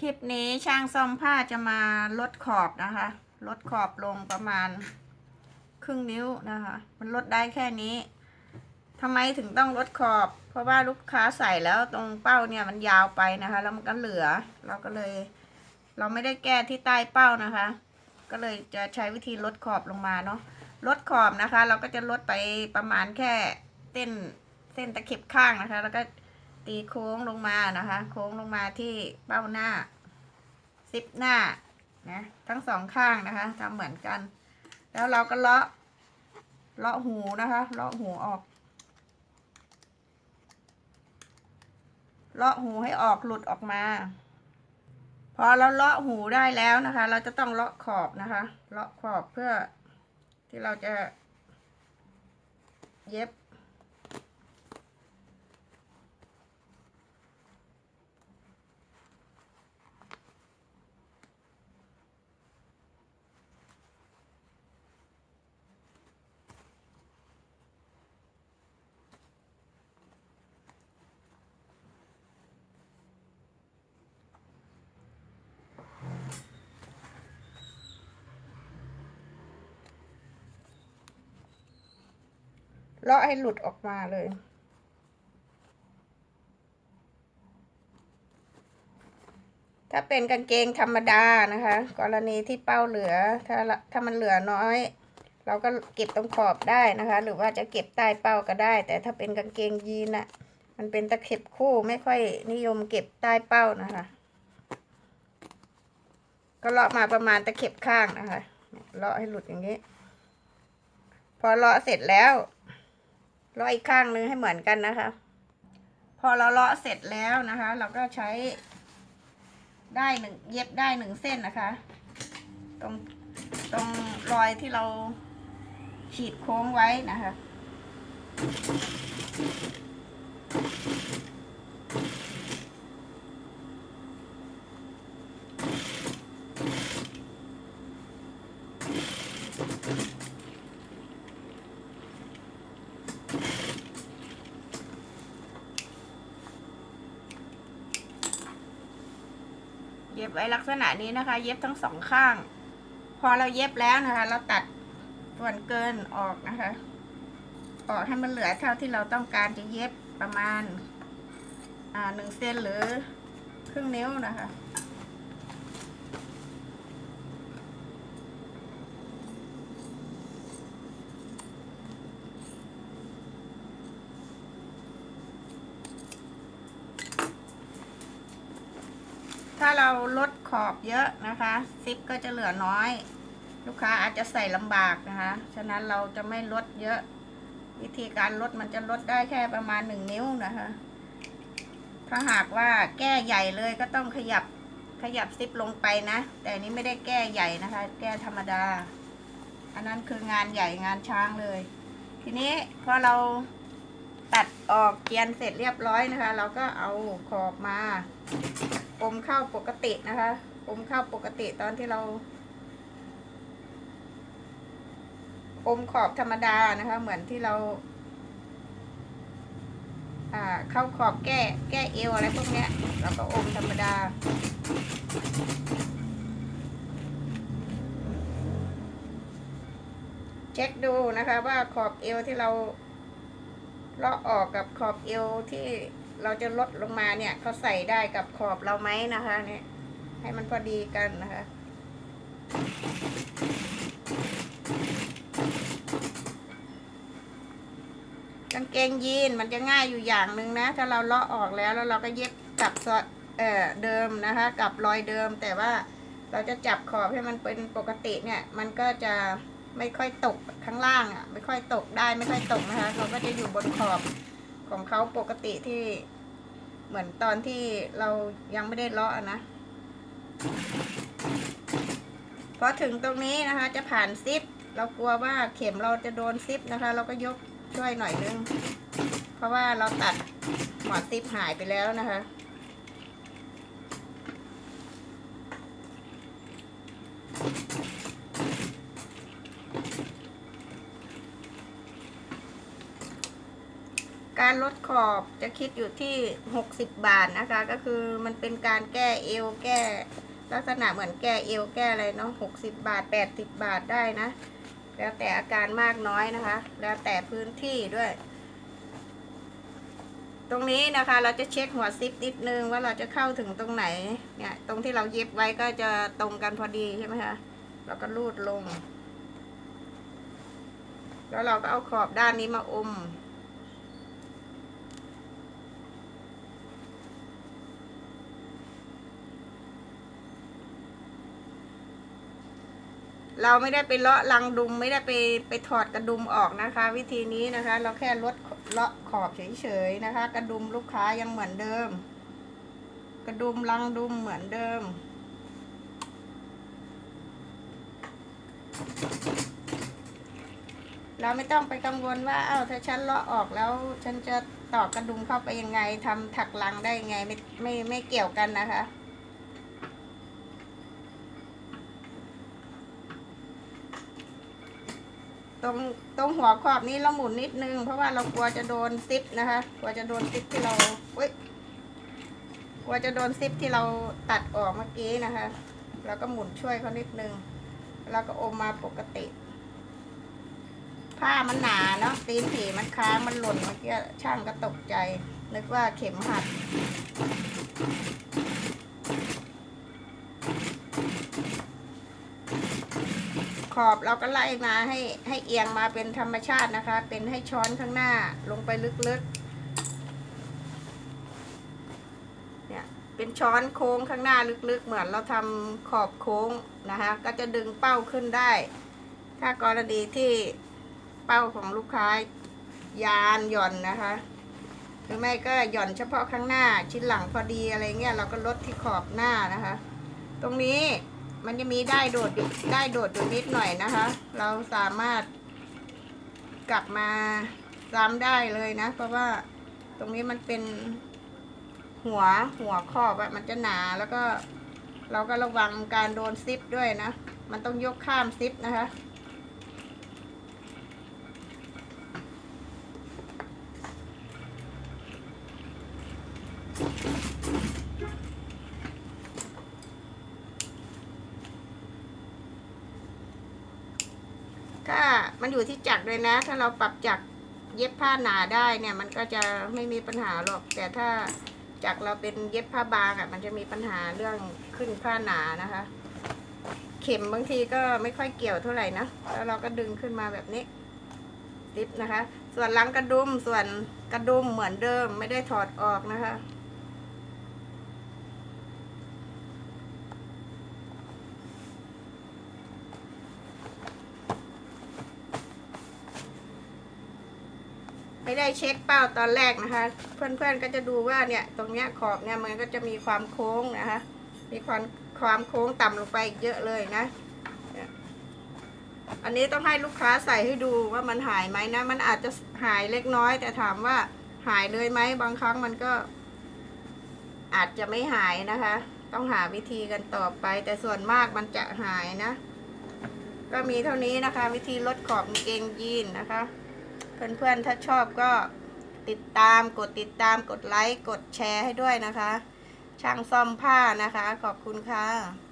คลิปนี้ช่างซ่อมผ้าจะมาลดขอบนะคะ ลดขอบลงประมาณครึ่งนิ้วนะคะ มันลดได้แค่นี้ทำไมถึงต้องลดขอบ เพราะว่าลูกค้าใส่แล้วตรงเป้าเนี่ยมันยาวไปนะคะ แล้วมันก็เหลือ เราก็เลย เราไม่ได้แก้ที่ใต้เป้านะคะ ก็เลยจะใช้วิธีลดขอบลงมาเนาะ ลดขอบนะคะ เราก็จะลดไปประมาณแค่เส้นเส้นตะเข็บข้างนะคะ แล้วก็ ตีโค้งลงมานะคะ โค้งลงมาที่เป้าหน้าซิปหน้านะทั้งสองข้างนะคะทำเหมือนกัน แล้วเราก็เลาะเลาะหูนะคะเลาะหูออกเลาะหูให้ออกหลุดออกมา พอเราเลาะหูได้แล้วนะคะ เราจะต้องเลาะขอบนะคะ เลาะขอบเพื่อที่เราจะ เย็บ เลาะให้หลุดออกมาเลย ถ้าเป็นกางเกงธรรมดานะคะ กรณีที่เป้าเหลือ ถ้าถ้ามันเหลือน้อย เราก็เก็บตรงขอบได้นะคะ หรือว่าจะเก็บใต้เป้าก็ได้ แต่ถ้าเป็นกางเกงยีนอะมันเป็นตะเข็บคู่ไม่ค่อยนิยมเก็บใต้เป้านะคะ ก็เลาะมาประมาณตะเข็บข้างนะคะเลาะให้หลุดอย่างนี้ พอเลาะเสร็จแล้ว เลาะอีกข้างนึงให้เหมือนกันนะคะ พอเราเลาะเสร็จแล้วนะคะ เราก็ใช้ได้หนึ่งเย็บได้หนึ่งเส้นนะคะ ตรงตรงรอยที่เราฉีดโค้งไว้นะคะ เย็บไว้ลักษณะนี้นะคะ เย็บทั้งสองข้าง พอเราเย็บแล้วนะคะ เราตัดส่วนเกินออกนะคะออกให้มันเหลือเท่าที่เราต้องการจะเย็บประมาณหนึ่งเซนหรือครึ่งนิ้วนะคะ ถ้าเราลดขอบเยอะนะคะซิปก็จะเหลือน้อย ลูกค้าอาจจะใส่ลำบากนะคะ ฉะนั้นเราจะไม่ลดเยอะ วิธีการลดมันจะลดได้แค่ประมาณหนึ่งนิ้วนะคะ ถ้าหากว่าแก้ใหญ่เลยก็ต้องขยับขยับซิปลงไปนะ แต่นนี้ไม่ได้แก้ใหญ่นะคะ แก้ธรรมดา อันนั้นคืองานใหญ่งานช้างเลย ทีนี้พอเราตัดออกเกียนเสร็จเรียบร้อยนะคะ เราก็เอาขอบมา อมข้าวปกตินะคะ อมข้าวปกติตอนที่เรา อมขอบธรรมดานะคะ เหมือนที่เราอ่าเข้าขอบแก้แก้เอวอะไรพวกเนี้ยเราก็อมธรรมดา เช็คดูนะคะว่าขอบเอวที่เราเลาะออกกับขอบเอวที่ เราจะลดลงมาเนี่ยเขาใส่ได้กับขอบเราไหมนะคะเนี่ยให้มันพอดีกันนะคะกางเกงยีนมันจะง่ายอยู่อย่างหนึ่งนะ ถ้าเราเลาะออกแล้วแล้วเราก็เย็บกับซอเอ่อเดิมนะคะ กับรอยเดิม แต่ว่าเราจะจับขอบให้มันเป็นปกติเนี่ย มันก็จะไม่ค่อยตกข้างล่างอะ ไม่ค่อยตกได้ไม่ค่อยตกนะคะเขาก็จะอยู่บนขอบ ของเขาปกติที่เหมือนตอนที่เรายังไม่ได้เลาะนะพอถึงตรงนี้นะคะ จะผ่านซิป เรากลัวว่าเข็มเราจะโดนซิปนะคะ เราก็ยกช่วยหน่อยนึง เพราะว่าเราตัดหมอดซิปหายไปแล้วนะคะ นะคะลดขอบจะคิดอยู่ที่ 60 บาทนะคะ ก็คือมันเป็นการแก้เอวแก้ ลักษณะเหมือนแก้เอวแก้อะไรเนาะ60 บาท 80 บาทได้นะ แล้วแต่อาการมากน้อยนะคะ แล้วแต่พื้นที่ด้วย ตรงนี้นะคะเราจะเช็คหัวซิปนิดนึงว่าเราจะเข้าถึงตรงไหนเนี่ยตรงที่เราเย็บไว้ก็จะตรงกันพอดีใช่ไหมคะเราก็รูดลง แล้วเราก็เอาขอบด้านนี้มาอม เราไม่ได้ไปเลาะรังดุมไม่ได้ไปไปถอดกระดุมออกนะคะ วิธีนี้นะคะ เราแค่ลดเลาะขอบเฉยๆนะคะ กระดุมลูกค้ายังเหมือนเดิม กระดุมรังดุมเหมือนเดิม เราไม่ต้องไปกังวลว่าเอ้าถ้าฉันเลาะออกแล้ว ฉันจะตอกกระดุมเข้าไปยังไงทำถักรังได้ยังไงไม่ไม่ไม่เกี่ยวกันนะคะ รงตรงหัวขอบนี้เราหมุนนิดนึง เพราะว่าเรากลัวจะโดนซิปนะคะกลัวจะโดนซิปที่เราเว้ยกลัวจะโดนซิปที่เราตัดออกเมื่อกี้นะคะเราก็หมุนช่วยเขานิดนึง แล้วก็อมมาปกติ ผ้ามันหนาเนาะตีนผีมันค้างมันหล่นเมื่อกี้ช่างก็ตกใจ นึกว่าเข็มหัก ขอบเราก็ไล่มาให้ให้เอียงมาเป็นธรรมชาตินะคะ เป็นให้ช้อนข้างหน้าลงไปลึกๆ เนี่ยเป็นช้อนโค้งข้างหน้าลึกๆ เหมือนเราทำขอบโค้งนะคะ ก็จะดึงเป้าขึ้นได้ ถ้ากรณีที่เป้าของลูกค้ายานหย่อนนะคะหรือไม่ก็หย่อนเฉพาะข้างหน้าชิ้นหลังพอดีอะไรเงี้ยเราก็ลดที่ขอบหน้านะคะ ตรงนี้ มันจะมีได้โดดได้โดดอยู่นิดหน่อยนะคะ เราสามารถกลับมาซ้ำได้เลยนะ เพราะว่าตรงนี้มันเป็นหัวหัวขอบอะมันจะหนาแล้วก็ เราก็ระวังการโดนซิปด้วยนะ มันต้องยกข้ามซิปนะคะ ถ้า มันอยู่ที่จักรเลยนะ ถ้าเราปรับจักรเย็บผ้าหนาได้เนี่ย มันก็จะไม่มีปัญหาหรอก แต่ถ้าจักรเราเป็นเย็บผ้าบางอะ่ะ มันจะมีปัญหาเรื่องขึ้นผ้าหนานะคะ เข็มบางทีก็ไม่ค่อยเกี่ยวเท่าไหร่นะแล้วเราก็ดึงขึ้นมาแบบนี้ซิปนะคะ ส่วนหลังกระดุมส่วนกระดุมเหมือนเดิมไม่ได้ถอดออกนะคะ ไม่ได้เช็คเป้าตอนแรกนะคะ เพื่อนๆก็จะดูว่าเนี่ยตรงเนี้ยขอบเนี่ยมันก็จะมีความโค้งนะคะ มีความความโค้งต่ำลงไปอีกเยอะเลยนะ อันนี้ต้องให้ลูกค้าใส่ให้ดูว่ามันหายไหมนะ มันอาจจะหายเล็กน้อย แต่ถามว่าหายเลยไหมบางครั้งมันก็ อาจจะไม่หายนะคะ ต้องหาวิธีกันต่อไป แต่ส่วนมากมันจะหายนะ ก็มีเท่านี้นะคะ วิธีลดขอบกางเกงยีนนะคะ เพื่อนๆ ถ้าชอบก็ติดตามกดติดตามกดไลค์ กดแชร์ให้ด้วยนะคะ ช่างซ่อมผ้านะคะ ขอบคุณค่ะ